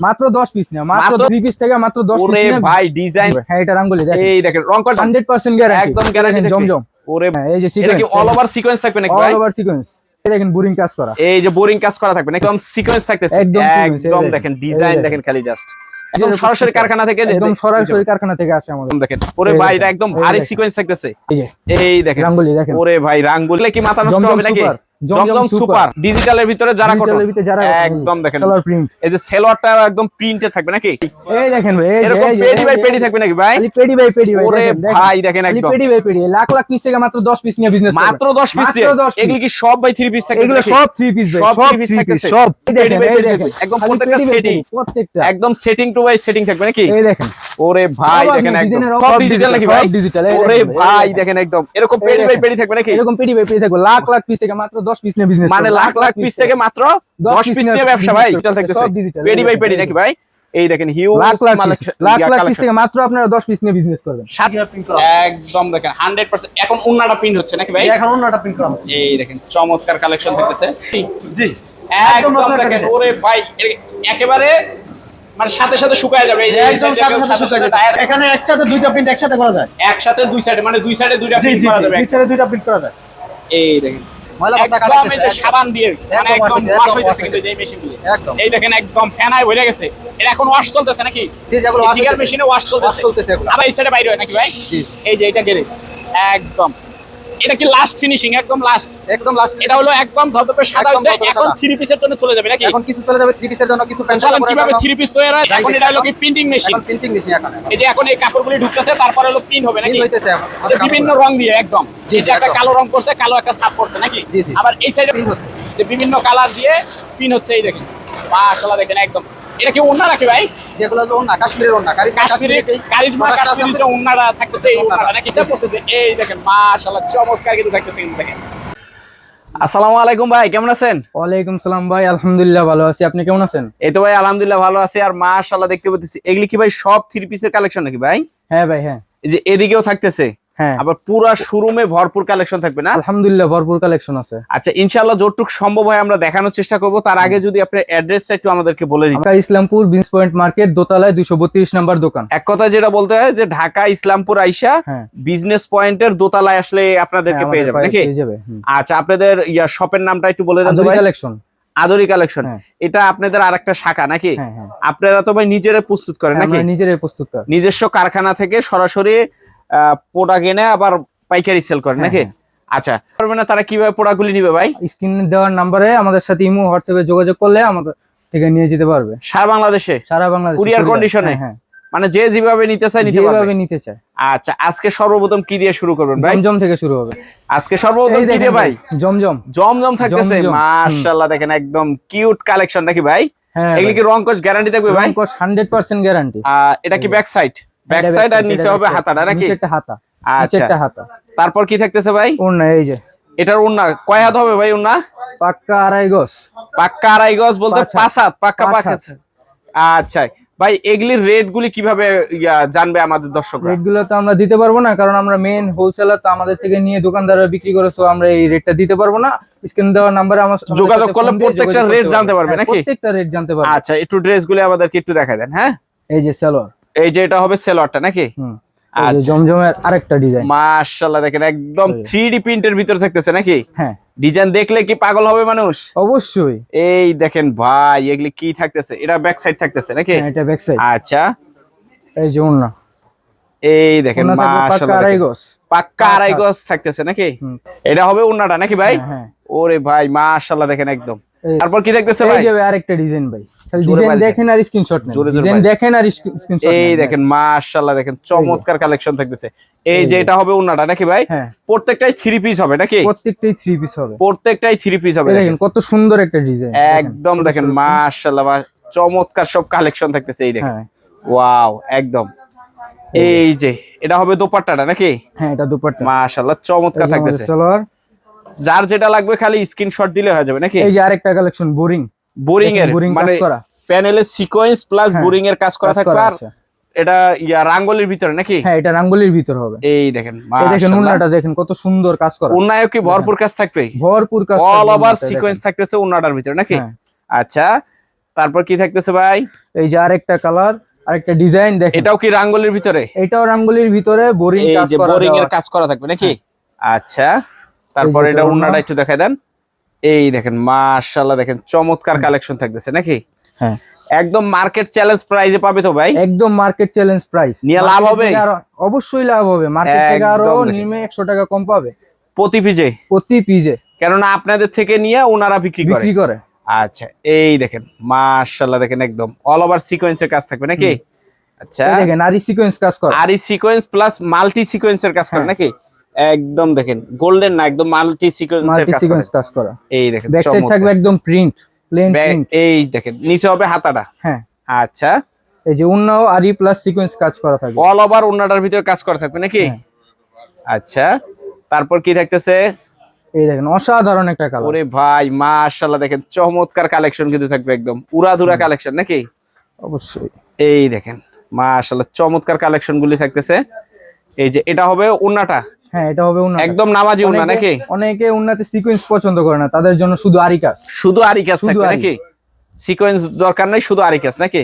মাত্র 10 পিস না মাত্র মাত্র- 3 পিস থেকে মাত্র 10 পিস ওরে নিয়ে ভাই ডিজাইন হ্যাঁ এটা রাঙ্গুলি এই দেখেন রং কস 100% গ্যারান্টি একদম গ্যারান্টি জমজম। ওরে হ্যাঁ, এই যে সিকোয়েন্স অল ওভার সিকোয়েন্স থাকবে নাকি অল ওভার সিকোয়েন্স দেখেন বোরিং কাজ করা। এই যে বোরিং কাজ করা থাকবে একদম সিকোয়েন্স থাকতেছে। একদম দেখেন ডিজাইন দেখেন খালি জাস্ট একদম সরাসরি কারখানা থেকে একদম সরাসরি কারখানা থেকে আসে আমাদের। দেখেন। ওরে ভাই এটা একদম ভারী সিকোয়েন্স থাকতেছে। এই দেখেন। রাঙ্গুলি দেখেন। ওরে ভাই রাং বললে কি মাথা নষ্ট হবে নাকি? জমজম সুপার ডিজিটালের ভিতরে যারা কটন ডিজিটালের ভিতরে যারা একদম দেখেন। কালার প্রিন্ট এই যে একদম প্রিন্টে থাকবে নাকি? এই দেখেন ভাই এরকম পেডি বাই পেডি থাকবে নাকি ভাই? পেডি বাই পেডি ভাই ওরে। ভাই দেখেন একদম। পেডি বাই পেডি লাখ লাখ পিস থেকে মাত্র 10 পিস নিয়ে বিজনেস মাত্র 10 পিস মাত্র 10 এগুলি কি সব ভাই 3 পিস থাকবে এগুলো সব 3 পিস সব সব 3 পিস থাকতেছে। সব। পেডি বাই পেডি একদম প্রত্যেকটা বাই। পেডি, প্রত্যেকটা। একদম সেটিং টু বাই সেটিং থাকবে নাকি? এই দেখেন। ওরে ভাই দেখেন একদম সব ডিজিটাল নাকি ভাই? সব digital, ওরে ভাই দেখেন। একদম। এরকম পেডি বাই পেডি থাকবে নাকি? এরকম পেডি বাই পেডি থাকবে। লাখ লাখ পিস থেকে মাত্র 10 পিস নিয়ে বিজনেস মানে লাখ লাখ পিস থেকে মাত্র 10 পিস নিয়ে ব্যবসা ভাই ডিজিটাল থাকতেছে। পেডি বাই পেডি নাকি ভাই? এই দেখেন হিউ লাখ লাখ লাখ লাখ পিস থেকে মাত্র আপনারা 10 পিস নিয়ে বিজনেস করবেন। একদম দেখেন 100% এখন উন্নাটা প্রিন্ট হচ্ছে নাকি ভাই? এখন অন্যটা প্রিন্ট করা হচ্ছে। এই দেখেন চমৎকার কালেকশন থাকতেছে। জি। একদম দেখেন ওরে ভাই একেবারে মানে সাথে সাথে শুকায় যাবে এই যে একদম সাথে সাথে শুকায় যাবে। এখানে একসাথে দুইটা প্রিন্ট একসাথে করা যায়? একসাথে দুই সাইডে মানে দুই সাইডে দুইটা প্রিন্ট করা যাবে পিকচারে দুইটা প্রিন্ট করা যায়। এই দেখেন সাবান দিয়ে মানে একদম ওয়াশ হইতেছে কিন্তু এই মেশিন দিয়ে এই দেখেন একদম ফ্যানায় ভরে গেছে। এটা এখন ওয়াশ চলতেছে নাকি? জিগার মেশিনে ওয়াশ চলতেছে। চলতেছে আবার এই সাইডে বাইরে হয় নাকি ভাই? এই যে এটা গেলে। একদম। এটা কি লাস্ট ফিনিশিং একদম লাস্ট একদম লাস্ট এটা হলো একদম ধপধপে সাদা এখন। থ্রি পিসের জন্য চলে যাবে নাকি? এখন কিছু চলে যাবে থ্রি পিসের জন্য কিছু প্যান্ট চলেন কীভাবে থ্রি পিস তৈরি হয়? এখন এটা হলো কি প্রিন্টিং মেশিন এখন প্রিন্টিং মেশিন এখন। এই যে এখন এই কাপড়গুলি ঢুকতেছে তারপরে হলো প্রিন্ট হবে নাকি? হইতেছে বিভিন্ন রং দিয়ে একদম। যে একটা কালো রং করছে কালো একটা ছাপ করছে নাকি। আবার এই সাইডে Print হচ্ছে। যে বিভিন্ন কালার দিয়ে প্রিন্ট হচ্ছে এই দেখেন। মাশাআল্লাহ দেখেন একদম। এটা কি ওন্না নাকি ভাই? যেগুলো যে ওন্না কাশ্মীরের ওন্না কারি কাশ্মীরি কারিজমা কাশ্মীরি যে ওন্নাটা থাকতেছে এই ওন্নাটা নাকি সে পড়ছে এই দেখেন মাশাআল্লাহ চমৎকার কিন্তু থাকতেছে কিন্তু দেখেন। আসসালামু আলাইকুম ভাই কেমন আছেন? ওয়ালাইকুম সালাম ভাই আলহামদুলিল্লাহ ভালো আছি। আপনি কেমন আছেন? এই তো ভাই আলহামদুলিল্লাহ ভালো আছি। আর মাশাআল্লাহ দেখতে পাচ্ছি এগুলি কি ভাই সব থ্রি পিসের কালেকশন নাকি ভাই? হ্যাঁ ভাই হ্যাঁ। এই যে এদিকেও থাকতেছে। আবার পুরা শোরুমে ভরপুর কালেকশন থাকবে না? আলহামদুলিল্লাহ ভরপুর কালেকশন আছে। আচ্ছা ইনশাআল্লাহ যতটুক সম্ভব হয় আমরা দেখানোর চেষ্টা করব। তার আগে যদি আপনার অ্যাড্রেসটা একটু আমাদেরকে বলে দিন Dhaka Islampur beans point market দোতলায় 232 নাম্বার দোকান। এক কথায় যেটা বলতে হয় যে ঢাকা ইসলামপুর আইসা হ্যাঁ। বিজনেস পয়েন্টের দোতলায় আসলে আপনাদেরকে হ্যাঁ, পেয়ে আমাদের যাবে নাকি। আচ্ছা আপনাদের ইয়া শপের নামটা একটু বলে দেন ভাই। কালেকশন আদরি কালেকশন হ্যাঁ। এটা আপনাদের আরেকটা শাখা নাকি? হ্যাঁ হ্যাঁ। আপনারা তো ভাই নিজেরা প্রস্তুত করেন নাকি? নিজেরাই প্রস্তুত করি। নিজস্ব কারখানা থেকে সরাসরি প্রোডাক্ট এনে আবার পাইকারি সেল করেন হ্যাঁ, নাকি? আচ্ছা পারবে না তারা কীভাবে প্রোডাক্টগুলি নিবে ভাই? স্ক্রিন দেওয়ার নাম্বারে আমাদের সাথে ইমো হোয়াটসঅ্যাপে যোগাযোগ করলে আমাদের থেকে নিয়ে যেতে পারবে। সারা বাংলাদেশে? সারা বাংলাদেশ condition এ? হ্যাঁ মানে যে যেভাবে নিতে চায় নিতে পারবে। যেভাবে নিতে চায়। আচ্ছা আজকে সর্বপ্রথম কি দিয়ে শুরু করবেন ভাই? জমজম থেকে শুরু হবে। আজকে সর্বপ্রথম কি দিয়ে ভাই? জমজম। জমজম থাকতেছে। মাশাআল্লাহ দেখেন একদম কিউট কালেকশন নাকি ভাই? হ্যাঁ এগুলি কি রং কোচ গ্যারান্টি থাকবে ভাই? হান্ড্রেড পার্সেন্ট গ্যারান্টি এটা কি ব্যাক সাইড ব্যাক সাইড আর নিচে হবে হাতাটা নাকি? একটা হাতা। আচ্ছা। একটা হাতা। তারপর কি থাকতেছে ভাই? ওর না এই যে। এটার উন্না কয় হাত হবে ভাই উন্না পাক্কা আড়াই গজ। পাক্কা আড়াই গজ বলতে পাঁচ হাত। পাক্কা পাঁচ। হাত। আচ্ছা। ভাই এগুলির রেট গুলি কীভাবে জানবে আমাদের দর্শকরা? রেটগুলো তো আমরা দিতে পারব না কারণ আমরা মেন হোলসেলার তো আমাদের থেকে নিয়ে দোকানদাররা বিক্রি করে so আমরা এই রেটটা দিতে পারব না। স্ক্রিন দেওয়ার নাম্বারে আমার যোগাযোগ করলে প্রত্যেকটা করতে জানতে পারবে হ্যাঁ, নাকি? প্রত্যেকটা রেট জানতে পারবে। আচ্ছা একটু ড্রেস গুলি আমাদেরকে একটু দেখাই দেন হ্যাঁ? এই যে সালোয়ার এই যে এটা হবে সেলোয়ারটা নাকি? আচ্ছা। জমজমের আরেকটা ডিজাইন মাশাআল্লাহ দেখেন একদম প্রিন্টের ভিতর থাকতেছে নাকি? হ্যাঁ। ডিজাইন দেখলে কি পাগল হবে মানুষ? অবশ্যই। এই দেখেন ভাই এগুলি কি থাকতেছে? এটা ব্যাক সাইড থাকতেছে নাকি? হ্যাঁ, এটা ব্যাক সাইড আচ্ছা। এই যে ওন্না এই দেখেন মাশাআল্লাহ পাক্কা আড়াই গজ থাকতেছে নাকি? এটা হবে উন্নাটা নাকি ভাই? হ্যাঁ, হ্যাঁ। ওরে ভাই মাশাআল্লাহ দেখেন একদম। তারপর কি এই ভাই? যে আরেকটা ডিজাইন ভাই। ডিজাইন দেখেন আর স্ক্রিনশট নেন। জোরে জোরে ডিজাইন দেখেন আর স্ক্রিনশট এই দেখেন মাশাআল্লাহ দেখেন চমৎকার কালেকশন থাকতেছে। এই যে। এটা হবে উন্নাটা নাকি ভাই? হ্যাঁ। প্রত্যেকটাই থ্রি পিস হবে নাকি? প্রত্যেকটাই থ্রি পিস হবে। প্রত্যেকটাই থ্রি পিস হবে দেখেন। কত সুন্দর একটা ডিজাইন। একদম দেখেন মাশাআল্লাহ চমৎকার সব কালেকশন থাকতেছে এই দেখেন। ওয়াও একদম। এই যে এটা হবে দোপাট্টাটা নাকি? হ্যাঁ এটা দুপাট্টা। মাশাআল্লাহ চমৎকার থাকতেছে। যার যেটা লাগবে খালি স্ক্রিনশট দিলে হয়ে যাবে নাকি? এই যে আরেকটা কালেকশন বোরিং। বোরিং এর মানে প্যানেলের সিকোয়েন্স প্লাস বোরিং এর কাজ করা থাকবে আর এটা ইয়া রাঙ্গলির ভিতরে নাকি? হ্যাঁ এটা রাঙ্গুলির ভিতর হবে। এই দেখেন এই দেখেন উন্নাটা দেখেন কত সুন্দর কাজ করা। উন্নায়ও কি ভরপুর কাজ থাকবে? ভরপুর কাজ অল ওভার সিকোয়েন্স থাকতেছে উন্নাটার ভিতরে নাকি? হ্যাঁ। আচ্ছা তারপর কি থাকতেছে ভাই? এই যে আরেকটা কালার আরেকটা ডিজাইন দেখেন। এটাও কি রাঙ্গলির ভিতরে? এটাও রাঙ্গুলির ভিতরে বোরিং এই কাজ যে করা বোরিং এর কাজ করা থাকবে নাকি? আচ্ছা তারপর এটা ওড়না। একটু দেখাই দেন। এই দেখেন মাশাআল্লাহ দেখেন চমৎকার কালেকশন থাকতেছে নাকি? হ্যাঁ। একদম মার্কেট চ্যালেঞ্জ প্রাইজে পাবে তো ভাই? একদম মার্কেট চ্যালেঞ্জ প্রাইস নিয়ে লাভ হবে? অবশ্যই লাভ হবে। মার্কেট থেকে আরও নিমে একশো টাকা কম পাবে। প্রতি পিজে প্রতি পিজে কেননা আপনাদের থেকে নিয়ে ওনারা বিক্রি করে। বিক্রি করে। আচ্ছা এই দেখেন মাশাআল্লাহ দেখেন একদম অল ওভার সিকোয়েন্সের কাজ থাকবে নাকি? আচ্ছা। দেখেন আরি সিকোয়েন্স কাজ করে। আর এই সিকোয়েন্স প্লাস মাল্টি সিকোয়েন্সের কাজ করে হ্যাঁ। নাকি? একদম দেখেন গোল্ডেন না একদম মাল্টি সিকোয়েন্সের কাজ করে। কাজ করা। এই দেখেন ব্যাক সাইড থাকবে একদম প্রিন্ট প্লেন প্রিন্ট এই দেখেন নিচে হবে হাতাটা। হ্যাঁ। আচ্ছা। এই যে উন্নাও আরি প্লাস সিকোয়েন্স কাজ করা থাকবে। অল ওভার ওনাটার ভিতরে কাজ করা থাকবে নাকি? হ্যাঁ। আচ্ছা। তারপর কি থাকতেছে? এই দেখেন অসাধারণ একটা কালার ওরে ভাই মাশাআল্লাহ দেখেন চমৎকার কালেকশন কিন্তু থাকবে একদম। উড়াধুরা কালেকশন নাকি? অবশ্যই। এই দেখেন মাশাআল্লাহ চমৎকার কালেকশন গুলি থাকতেছে। এই যে এটা হবে উন্নাটা? হ্যাঁ এটা হবে উন্না একদম নামাজি উন্না নাকি? অনেকে উন্নাতে সিকোয়েন্স পছন্দ করে না তাদের জন্য শুধু আরি কাজ। শুধু আরি কাজ থাকবে নাকি? সিকোয়েন্স দরকার নাই শুধু আরি কাজ নাকি?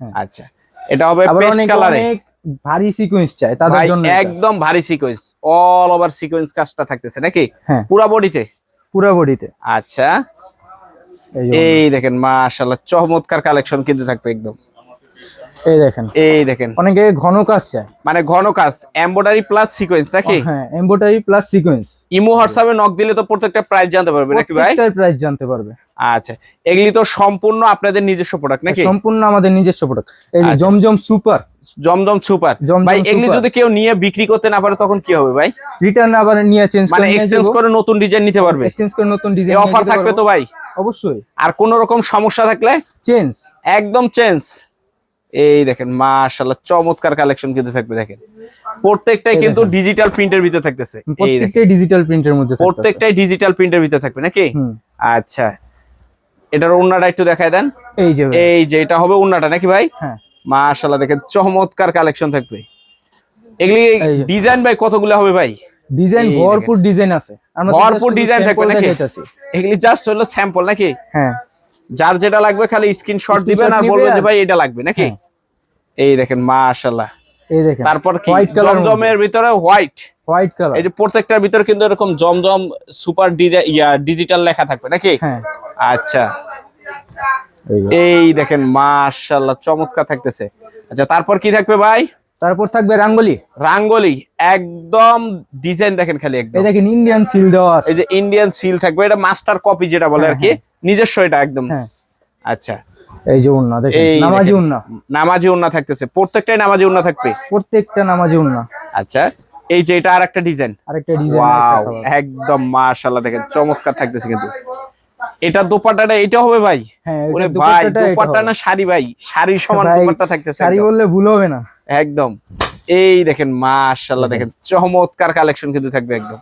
হ্যাঁ। আচ্ছা এটা হবে পেস্ট কালারে অনেক ভারী সিকোয়েন্স চায় তাদের জন্য একদম ভারী সিকোয়েন্স অল ওভার সিকোয়েন্স কাজটা থাকতেছে নাকি? হ্যাঁ। পুরা বডিতে পুরো বডিতে আচ্ছা। এই দেখেন মাশাআল্লাহ চমৎকার কালেকশন কিন্তু থাকবে একদম। এই দেখেন। এই দেখেন। অনেকে ঘন কাজ চায়। মানে ঘন কাজ এমব্রয়ডারি প্লাস সিকোয়েন্স নাকি? হ্যাঁ এমব্রয়ডারি প্লাস সিকোয়েন্স ইমো হোয়াটসঅ্যাপে নক দিলে তো প্রত্যেকটা প্রাইস জানতে পারবে নাকি ভাই? প্রত্যেকটার প্রাইস জানতে পারবে। আচ্ছা এগুলি তো সম্পূর্ণ আপনাদের নিজস্ব প্রোডাক্ট নাকি? সম্পূর্ণ আমাদের নিজস্ব প্রোডাক্ট এই যে আচ্ছা। জমজম সুপার। জমজম সুপার। ভাই এগুলি যদি কেউ নিয়ে বিক্রি করতে না পারে তখন কি হবে ভাই? রিটার্ন আবার নিয়ে চেঞ্জ মানে এক্সচেঞ্জ করে নতুন ডিজাইন নিতে পারবে? এক্সচেঞ্জ করে নতুন ডিজাইন অফার থাকবে তো ভাই? অবশ্যই। আর কোন রকম সমস্যা থাকলে? চেঞ্জ একদম চেঞ্জ এই দেখেন মাশাআল্লাহ চমৎকার কালেকশন কিন্তু থাকবে দেখেন। প্রত্যেকটাই কিন্তু ডিজিটাল প্রিন্টের ভিতরে থাকতেছে। এই দেখেন। প্রত্যেকটাই ডিজিটাল প্রিন্টের মধ্যে প্রত্যেকটাই ডিজিটাল প্রিন্টের ভিতরে থাকবে নাকি? আচ্ছা। এটার ওন্নাটা একটু দেখায় দেন। এই যে এই যে এটা হবে ওন্নাটা নাকি ভাই? হ্যাঁ। মাশাআল্লাহ দেখেন চমৎকার কালেকশন থাকবে। এগুলি ডিজাইন ভাই কতগুলো হবে ভাই? ডিজাইন ভরপুর ডিজাইন আছে। ভরপুর শুধু থাকবে নাকি? এগুলি জাস্ট হলো স্যাম্পল নাকি? হ্যাঁ। যার যেটা লাগবে খালি স্ক্রিনশট দিবেন আর বলবেন যে ভাই এটা লাগবে নাকি? হ্যাঁ। এই দেখেন মাশাআল্লাহ। এই দেখেন। তারপর কি? জমজমের ভিতরে হোয়াইট হোয়াইট কালার এই যে প্রত্যেকটার ভিতরে কিন্তু এরকম জমজম সুপার ইয়া ডিজিটাল লেখা থাকবে নাকি? হ্যাঁ। আচ্ছা। এই দেখেন মাশাআল্লাহ চমৎকার থাকতেছে। আচ্ছা তারপর কি থাকবে ভাই? তারপর থাকবে রাঙ্গলি। রাঙ্গলি একদম ডিজাইন দেখেন খালি একদম। এই দেখেন ইন্ডিয়ান সিল দেওয়া এই যে ইন্ডিয়ান সিল থাকবে এটা মাস্টার কপি যেটা বলে আর কি নিজস্ব এটা একদম। হ্যাঁ। আচ্ছা। এই যে উন্না দেখেন নামাজি উন্না। নামাজি উন্না থাকতেছে প্রত্যেকটাই নামাজি উন্না থাকবে? প্রত্যেকটা নামাজি উন্না। আচ্ছা। এই যে এটা আর একটা ডিজাইন। আরেকটা ডিজাইন ওয়াও একদম মাশাআল্লাহ দেখেন চমৎকার থাকতেছে কিন্তু। এটা দোপাট্টাটা এটা হবে ভাই? হ্যাঁ ওরে ভাই দোপাট্টা না শাড়ি ভাই? শাড়ির সমান দোপাট্টা থাকতেছে শাড়ি বললে ভুল হবে না। একদম। এই দেখেন মাশাআল্লাহ দেখেন চমৎকার কালেকশন কিন্তু থাকবে একদম।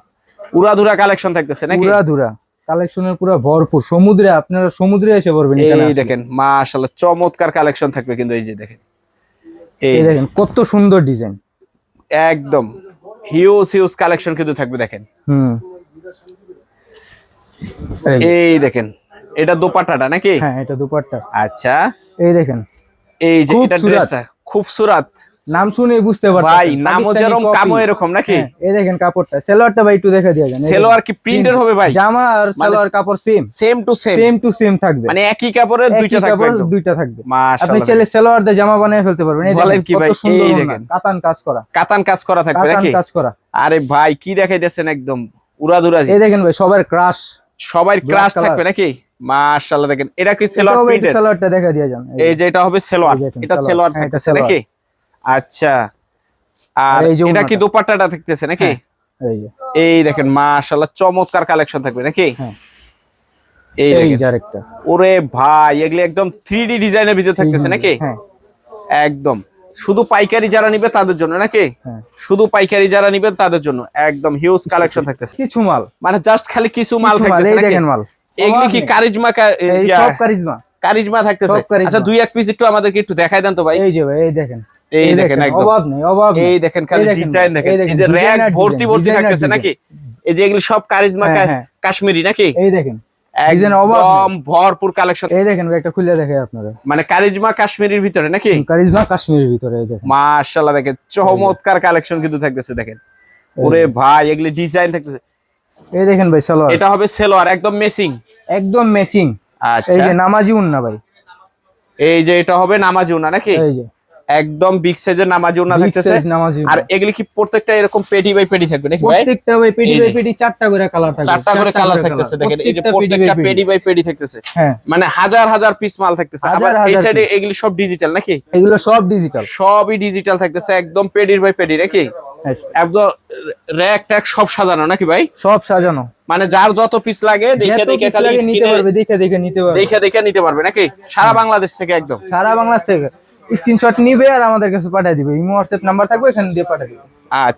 উড়াধুরা কালেকশন থাকতেছে নাকি? পুরা ধুরা কালেকশনের পুরো ভরপুর। সমুদ্রে আপনারা সমুদ্রে এসে পড়বেন এই। দেখেন মাশাআল্লাহ চমৎকার কালেকশন থাকবে কিন্তু এই যে দেখেন। এই দেখেন কত সুন্দর ডিজাইন। একদম। হিউজ হিউজ কালেকশন কিন্তু থাকবে দেখেন। হুম। এই দেখেন এটা দোপাট্টাটা নাকি? হ্যাঁ এটা দুপাট্টা। আচ্ছা। এই দেখেন। এই যে এটা ড্রেস খুবসুরাত নাম শুনে বুঝতে পারছেন ভাই নামও যেরকম কামও এরকম নাকি? এই দেখেন কাপড়টা। সেলোয়ারটা ভাই একটু দেখে দিয়ে যান সেলোয়ার কি প্রিন্টের হবে ভাই? জামা আর মানে সেলোয়ার কাপড় same same to same same to same থাকবে। মানে একই কাপড়ের দুইটা থাকবে একদম? দুইটা থাকবে। আপনি চাইলে সেলোয়ার দিয়ে জামা বানিয়ে ফেলতে পারবেন। এই দেখেন কি ভাই? এই দেখেন। কাতান কাজ করা। কাতান কাজ করা থাকবে নাকি? কাজ করা। আরে ভাই কি দেখাইতেছেন একদম? উড়াধুরা এই দেখেন ভাই সবার ক্রাশ সবাই ক্রাশ থাকবে নাকি? মাশাআল্লাহ দেখেন এটা কি সেলোয়ার প্রিন্টের সেলোয়ারটা দেখা দিয়ে যান এই যে এটা হবে সেলোয়ার। এটা সালোয়ার। সেলোয়ার হ্যাঁ, থাকতেছে নাকি? আচ্ছা। আর এটা কি দোপাট্টাটা থাকতেছে নাকি? হ্যাঁ, এই দেখেন মাশাআল্লাহ চমৎকার কালেকশন থাকবে নাকি? হ্যাঁ। এই আরেকটা। ওরে ভাই এগুলি একদম ডিজাইনের ভিতরে থাকতেছে নাকি? হ্যাঁ। একদম। শুধু পাইকারি যারা নিবে তাদের জন্য নাকি? শুধু পাইকারি যারা নিবে তাদের জন্য একদম হিউজ কালেকশন থাকতেছে। কিছু মাল। মানে জাস্ট খালি কিছু মাল থাকতেছে নাকি? দেখেন মাল। এগুলি কি কারিজমা সব কারিজমা। কারিজমা থাকতেছে। আচ্ছা দুই এক পিস একটু আমাদেরকে একটু দেখাই দেন তো ভাই। এই যে ভাই এই দেখেন। এই দেখেন একদম। অভাব নেই অভাব এই দেখেন খালি ডিজাইন দেখেন এই যে র্যাক ভর্তি ভর্তি থাকতেছে নাকি? এই যে এগুলো সব কারিজমা হ্যাঁ, হ্যাঁ। কাশ্মীরি নাকি? এই দেখেন একদম ভরপুর কালেকশন এই দেখেন একটা খুলে দেখে আপনারা মানে কারিজমা কাশ্মীরির ভিতরে নাকি? কারিজমা কাশ্মীরের ভিতরে এই দেখেন। মাশাআল্লাহ দেখেন চমৎকার কালেকশন কিন্তু থাকতেছে দেখেন। ওরে ভাই এগুলি ডিজাইন থাকতেছে। এই দেখেন ভাই সালোয়ার। এটা হবে সেলোয়ার একদম মেসিং একদম ম্যাচিং আচ্ছা। এই যে নামাজি উন্না ভাই। এই যে এটা হবে নামাজি উন্না নাকি? এই যে। একদম বিগ সাইজের নামাজি big থাকতেছে। আর এগুলি কি প্রত্যেকটা এরকম পেটি বাই পেটি থাকবে নাকি ভাই? প্রত্যেকটা ভাই পেটি বাই পেটি চারটা করে কালার থাকবে। চারটা করে কালার থাকতেছে দেখেন এই যে প্রত্যেকটা পেডি বাই পেডি থাকতেছে। হ্যাঁ। মানে হাজার হাজার পিস মাল থাকতেছে। আবার এই সাইডে এগুলি সব ডিজিটাল নাকি? এগুলো সব ডিজিটাল সবই ডিজিটাল থাকতেছে একদম পেডির বাই পেডি নাকি? একদম র্যাক ট্যাক সব সাজানো নাকি ভাই? সব সাজানো। মানে যার যত পিস লাগে দেখে দেখে খালি নিতে স্ক্রিনে দেখে দেখে নিতে পারবে। দেখে দেখে নিতে পারবে নাকি? সারা বাংলাদেশ থেকে একদম। সারা বাংলাদেশ থেকে। স্ক্রিনশট নিবে আর আমাদের কাছে পাঠিয়ে দিবে। ইমো হোয়াটসঅ্যাপ নাম্বার থাকবে, এখানে দিয়ে পাঠিয়ে দিবে। আচ্ছা।